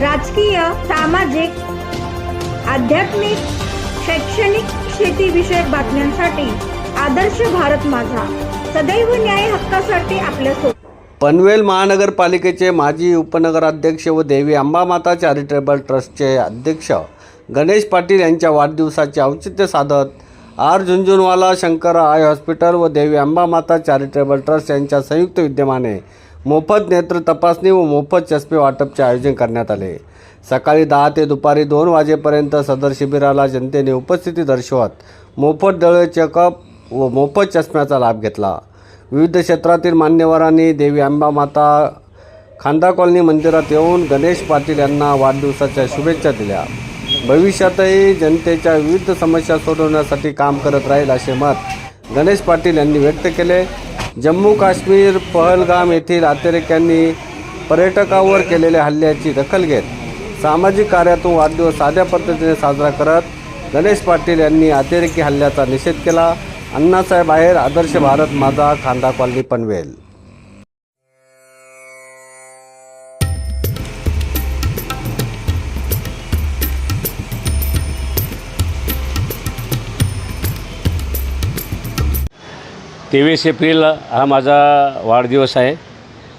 राजकीय सामाजिक आध्यात्मिक शैक्षणिक शेतीविषयक बातम्यांसाठी आदर्श भारत माझा. सदैव न्याय हक्कासाठी आपल्यासोबत पनवेल महानगरपालिकेचे माजी उपनगराध्यक्ष व देवी अंबामाता चॅरिटेबल ट्रस्टचे अध्यक्ष गणेश पाटील यांच्या वाढदिवसाचे औचित्य साधत R Jhunjhunwala Shankar eye hospital व देवी अंबामाता चॅरिटेबल ट्रस्ट यांच्या संयुक्त विद्यमाने मोफत नेत्र तपासणी व मोफत चष्मे वाटपचे आयोजन करण्यात आले. सकाळी दहा ते दुपारी दोन वाजेपर्यंत सदर शिबिराला जनतेने उपस्थिती दर्शवत मोफत डोळे चेकअप व मोफत चष्म्याचा लाभ घेतला. विविध क्षेत्रातील मान्यवरांनी देवी अंबामाता खांदा कॉलनी मंदिरात येऊन गणेश पाटील यांना वाढदिवसाच्या शुभेच्छा दिल्या. भविष्यातही जनतेच्या विविध समस्या सोडवण्यासाठी काम करत राहील असे मत गणेश पाटील यांनी व्यक्त केले. जम्मू काश्मीर पहलगाम येथील अतिरेक्यांनी पर्यटकावर केलेल्या हल्ल्याची दखल घेत सामाजिक कार्यातून वाढदिवस साध्या पद्धतीने साजरा करत गणेश पाटील यांनी अतिरेकी हल्ल्याचा निषेध केला. अण्णासाहेब आहेर आदर्श भारत माझा खांदा कॉलनी पनवेल. तेवीस एप्रिल हा माझा वाढदिवस आहे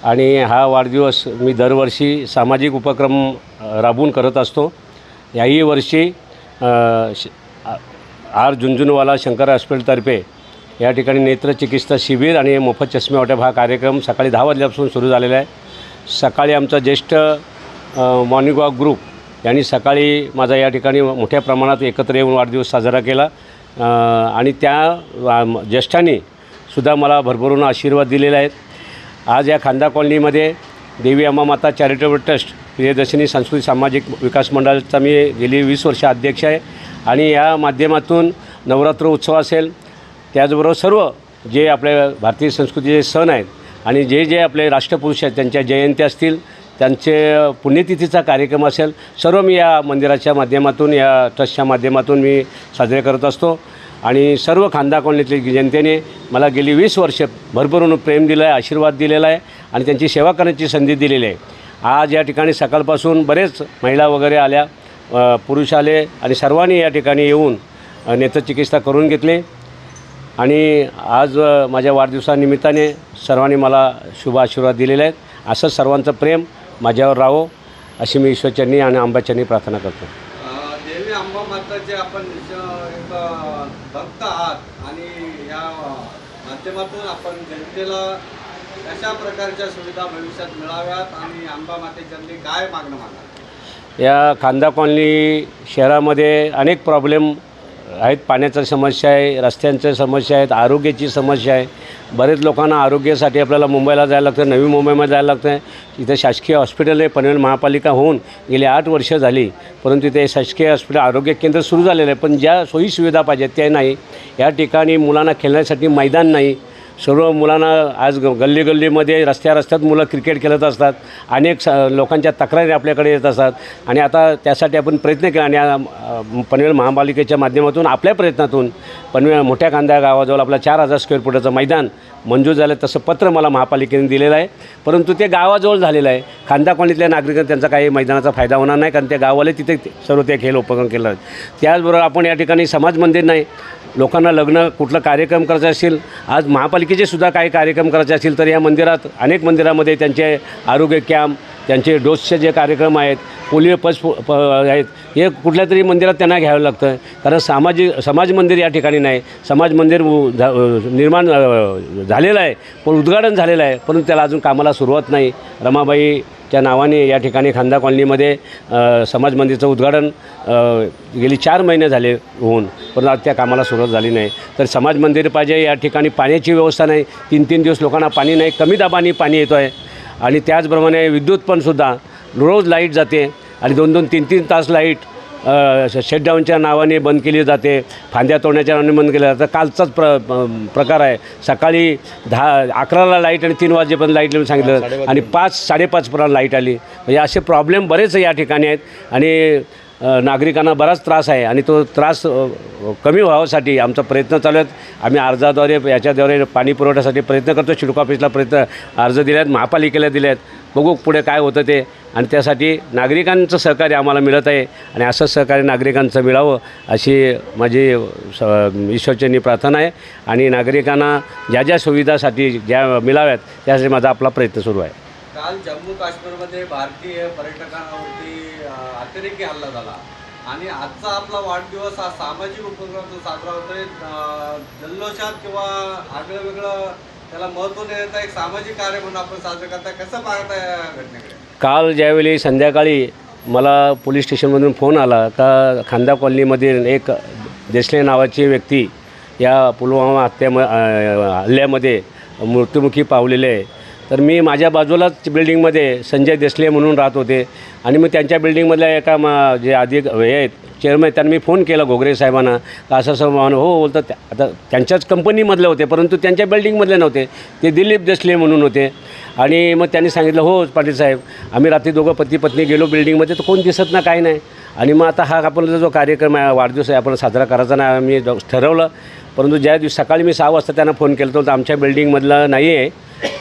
आणि हा वाढदिवस मी दरवर्षी सामाजिक उपक्रम राबवून करत असतो. याही वर्षी श- आर झुंझुनवाला शंकर हॉस्पिटलतर्फे या ठिकाणी नेत्रचिकित्सा शिबिर आणि मोफत चष्मे वाटप हा कार्यक्रम सकाळी दहा वाजल्यापासून सुरू झालेला आहे. सकाळी आमचा ज्येष्ठ मॉर्निंग वॉक ग्रुप यांनी सकाळी माझा या ठिकाणी मोठ्या प्रमाणात एकत्र येऊन वाढदिवस साजरा केला. आणि त्या ज्येष्ठांनी सुद्धा मला भरभरून आशीर्वाद दिलेले आहेत. आज या खांदा कॉलनीमध्ये देवी अम्मामाता चॅरिटेबल ट्रस्ट प्रियदर्शनी सांस्कृतिक सामाजिक विकास मंडळाचा मी गेली वीस वर्ष अध्यक्ष आहे आणि या माध्यमातून नवरात्र उत्सव असेल त्याचबरोबर सर्व जे आपल्या भारतीय संस्कृतीचे सण आहेत आणि जे जे आपले राष्ट्रपुरुष आहेत त्यांच्या जयंती असतील त्यांचे पुण्यतिथीचा कार्यक्रम असेल सर्व मी या मंदिराच्या माध्यमातून या ट्रस्टच्या माध्यमातून मी साजरे करत असतो. आणि सर्व खांदा कॉलनीतली जनतेने मला गेली वीस वर्ष भरभरून प्रेम दिलं आहे आशीर्वाद दिलेला आहे आणि त्यांची सेवा करण्याची संधी दिलेली आहे. आज या ठिकाणी सकाळपासून बरेच महिला वगैरे आल्या पुरुष आले आणि सर्वांनी या ठिकाणी येऊन नेत्रचिकित्सा करून घेतली. आणि आज माझ्या वाढदिवसानिमित्ताने सर्वांनी मला शुभ आशीर्वाद दिलेले आहेत. असंच सर्वांचं प्रेम माझ्यावर राहो अशी मी ईश्वरचरणी आणि आंबाचरणी प्रार्थना करतो. देवी अंबामाताचे आपण भक्त आहात आणि या माध्यमातून आपण जनतेला कशा प्रकारच्या सुविधा भविष्यात मिळाव्यात आणि आंबा मातेच्या काय मागणं मागा या खांदा कॉलनी शहरामध्ये अनेक प्रॉब्लेम आहेत पाण्याच्या समस्या आहे रस्त्यांच्या समस्या आहेत आरोग्याची समस्या आहे. बरेच लोकांना आरोग्यासाठी आपल्याला मुंबईला जायला लागतं नवी मुंबईमध्ये जायला लागतं. आहे इथे शासकीय हॉस्पिटल आहे पनवेल महापालिका होऊन गेली आठ वर्ष झाली. परंतु इथे शासकीय हॉस्पिटल आरोग्य केंद्र सुरू झालेलं आहे पण ज्या सोयीसुविधा पाहिजेत त्या नाही. या ठिकाणी मुलांना खेळण्यासाठी मैदान नाही. सर्व मुलांना आज ग गल्ली गल्लीमध्ये रस्त्या रस्त्यात मुलं क्रिकेट खेळत असतात. अनेक स लोकांच्या तक्रारी आपल्याकडे येत असतात. आणि आता त्यासाठी आपण प्रयत्न केला आणि पनवेल महापालिकेच्या माध्यमातून आपल्या प्रयत्नातून पनवेल मोठ्या कांदा गावाजवळ आपला चार हजार स्क्वेअर फुटाचं मैदान मंजूर झालं. तसं पत्र मला महापालिकेने दिलेलं आहे. परंतु ते गावाजवळ झालेलं आहे. खांदा कॉलनीतल्या नागरिकांना त्यांचा काही मैदानाचा फायदा होणार नाही. कारण त्या गावाला तिथे सर्व ते खेळ उपक्रम केलं त्याचबरोबर आपण या ठिकाणी समाज मंदिर नाही लोकांना लग्न कुठलं कार्यक्रम करायचं असेल आज महापालिकेचे सुद्धा काही कार्यक्रम करायचे असतील तर या मंदिरात अनेक मंदिरामध्ये त्यांचे आरोग्य कॅम्प त्यांचे डोसचे जे कार्यक्रम आहेत पोलिओ पस प आहेत हे कुठल्या तरी मंदिरात त्यांना घ्यावं लागतं. कारण सामाजिक समाज मंदिर या ठिकाणी नाही. समाज मंदिर झा- निर्माण झालेलं आहे पण उद्घाटन झालेलं आहे परंतु त्याला अजून कामाला सुरुवात नाही. रमाबाई त्या नावाने या ठिकाणी खांदा कॉलनीमध्ये समाज मंदिरचं उद्घाटन गेली चार महिने झाले होऊन पण आज त्या कामाला सुरुवात झाली नाही. तर समाज मंदिर पाहिजे या ठिकाणी पाण्याची व्यवस्था नाही. तीन तीन दिवस लोकांना पाणी नाही कमी दाबाने पाणी येतो आहे आणि त्याचप्रमाणे विद्युत पण सुद्धा रोज लाइट जाते आणि दोन दोन तीन तीन तास लाइट शटडाऊनच्या नावाने बंद केली जाते. फांद्या तोडण्याच्या नावाने बंद केलं जातं कालचाच प्र प्रकार आहे. सकाळी दहा अकराला लाइट आणि तीन वाजेपर्यंत लाइट लावून सांगितलं. आणि पाच साडेपाचपर्यंत लाइट आली. म्हणजे असे प्रॉब्लेम बरेच या ठिकाणी आहेत. आणि नागरिकांना बराच त्रास आहे आणि तो त्रास कमी व्हावासाठी आमचा प्रयत्न चालू आहेत. आम्ही अर्जाद्वारे याच्याद्वारे पाणी पुरवठ्यासाठी प्रयत्न करतो. शिडको ऑफिसला प्रयत्न अर्ज दिले आहेत महापालिकेला दिले आहेत. बघू पुढे काय होतं ते. आणि त्यासाठी नागरिकांचं सहकार्य आम्हाला मिळत आहे. आणि असंच सहकार्य नागरिकांचं मिळावं अशी माझी स ईश्वरचनी प्रार्थना आहे. आणि नागरिकांना ज्या ज्या सुविधासाठी ज्या मिळाव्यात त्यासाठी माझा आपला प्रयत्न सुरू आहे. काल जम्मू काश्मीरमध्ये भारतीय पर्यटकांवरती अतिरेकी हल्ला झाला. आणि आजचा आपला वाढदिवस हा सामाजिक उपक्रमातून साजरा होतोय. जल्लोषात किंवा आगळं वेगळं त्याला महत्त्व देण्याचा एक सामाजिक कार्य म्हणून आपण साजरं करताय. कसं पाहताय या घटनेकडे? काल ज्यावेळी संध्याकाळी मला पोलीस स्टेशनमधून फोन आला का खांदा कॉलनीमधील एक देशले नावाची व्यक्ती या पुलवामा हत्या हल्ल्यामध्ये मृत्युमुखी पावलेले आहे. तर मी माझ्या बाजूलाच बिल्डिंगमध्ये संजय देसले म्हणून राहत होते. आणि मग त्यांच्या बिल्डिंगमधल्या एका मा जे आधी हे आहेत चेअरमॅन त्यांना मी फोन केला घोगरे साहेबांना. का असं असं म्हणून हो, हो बोलतात त्या- आता त्यांच्याच कंपनीमधले होते परंतु त्यांच्या बिल्डिंगमधले नव्हते. ते दिलीप देसले म्हणून होते. आणि मग त्यांनी सांगितलं हो पाटील साहेब आम्ही रात्री दोघं पती पत्नी गेलो बिल्डिंगमध्ये तर कोण दिसत ना काही नाही. आणि मग आता हा आपला जो कार्यक्रम आहे वाढदिवस आहे आपण साजरा करायचा नाही मी ठरवलं. परंतु ज्या दिवशी सकाळी मी सहा वाजता त्यांना फोन केला तर आमच्या बिल्डिंगमधला नाही आहे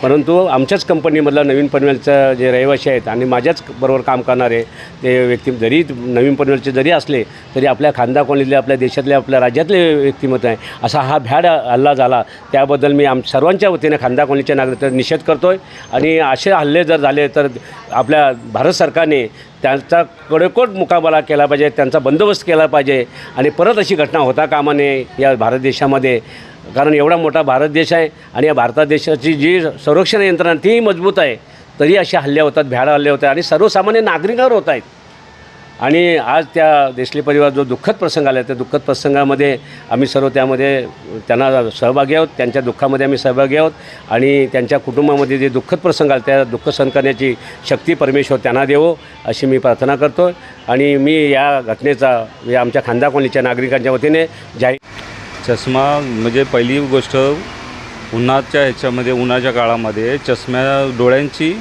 परंतु आमच्याच कंपनीमधला नवीन पनवेलचं जे रहिवासी आहेत आणि माझ्याच बरोबर काम करणारे ते व्यक्ती जरी नवीन पनवेलचे जरी असले तरी आपल्या खांदा कॉलनीतले आपल्या देशातले आपल्या राज्यातले व्यक्तिमत्व आहे. असा हा भ्याड हल्ला झाला. त्याबद्दल मी आम सर्वांच्या वतीने खांदा कॉलनीच्या नागरिकांचा निषेध करतो आहे आणि असे हल्ले जर झाले तर आपल्या भारत सरकारने त्यांचा कडेकोट मुकाबला केला पाहिजे त्यांचा बंदोबस्त केला पाहिजे. आणि परत अशी घटना होता कामा नये या भारत देशामध्ये. कारण एवढा मोठा भारत देश आहे आणि या भारतात देशाची जी संरक्षण यंत्रणा तीही मजबूत आहे तरी अशा हल्ल्या होतात भ्याड हल्ले होतात आणि सर्वसामान्य नागरिकांवर होत आहेत. आणि आज त्या देशले परिवार जो दुःखद प्रसंग आला त्या दुःखद प्रसंगामध्ये आम्ही सर्व त्यामध्ये त्यांना सहभागी आहोत त्यांच्या दुःखामध्ये आम्ही सहभागी आहोत आणि त्यांच्या कुटुंबामध्ये जे दुःखद प्रसंग आले त्या दुःख सहन करण्याची शक्ती परमेश्वर त्यांना देवो अशी मी प्रार्थना करतो आणि मी या घटनेचा या आमच्या खांदा कॉलनीच्या नागरिकांच्या वतीने जाहीर चष्मा म्हणजे पहिली गोष्ट उन्हाच्या ह्याच्यामध्ये उन्हाच्या काळामध्ये चष्म्या डोळ्यांची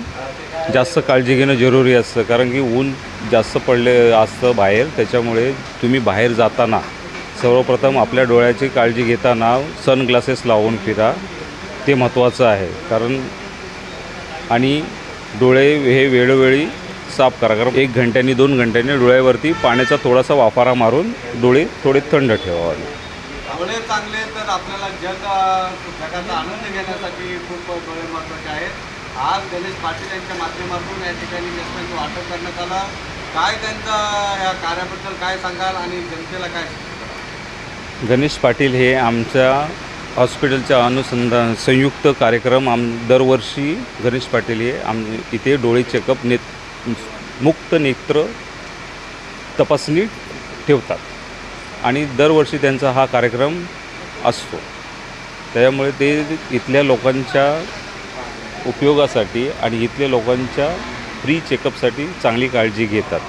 जास्त काळजी घेणं जरुरी असतं. कारण की ऊन जास्त पडले असतं बाहेर त्याच्यामुळे तुम्ही बाहेर जाताना सर्वप्रथम आपल्या डोळ्याची काळजी घेताना सनग्लासेस लावून फिरा. ते महत्त्वाचं आहे. कारण आणि डोळे हे वेळोवेळी साफ करा. कारण एक घंट्यानी दोन घंट्यानी डोळ्यावरती पाण्याचा थोडासा वाफारा मारून डोळे थोडे थंड ठेवावे. डोळे चांगले तर आपल्याला जग जगाचा आनंद घेण्यासाठी खूप डोळे महत्त्वाचे आहेत. आज गणेश पाटील यांच्या माध्यमातून या ठिकाणी चष्म्याचं वाटप करण्यात आलं. काय त्यांचा या कार्याबद्दल काय सांगाल आणि जनतेला काय गणेश पाटील हे आमच्या हॉस्पिटलच्या अनुसंधान संयुक्त कार्यक्रम आम दरवर्षी गणेश पाटील हे आम इथे डोळे चेकअप ने मुक्त नेत्र तपासणी ठेवतात. आणि दरवर्षी त्यांचा हा कार्यक्रम असतो. त्याच्यामुळे ते इथल्या लोकांच्या उपयोगासाठी आणि इथल्या लोकांच्या फ्री चेकअपसाठी चांगली काळजी घेतात.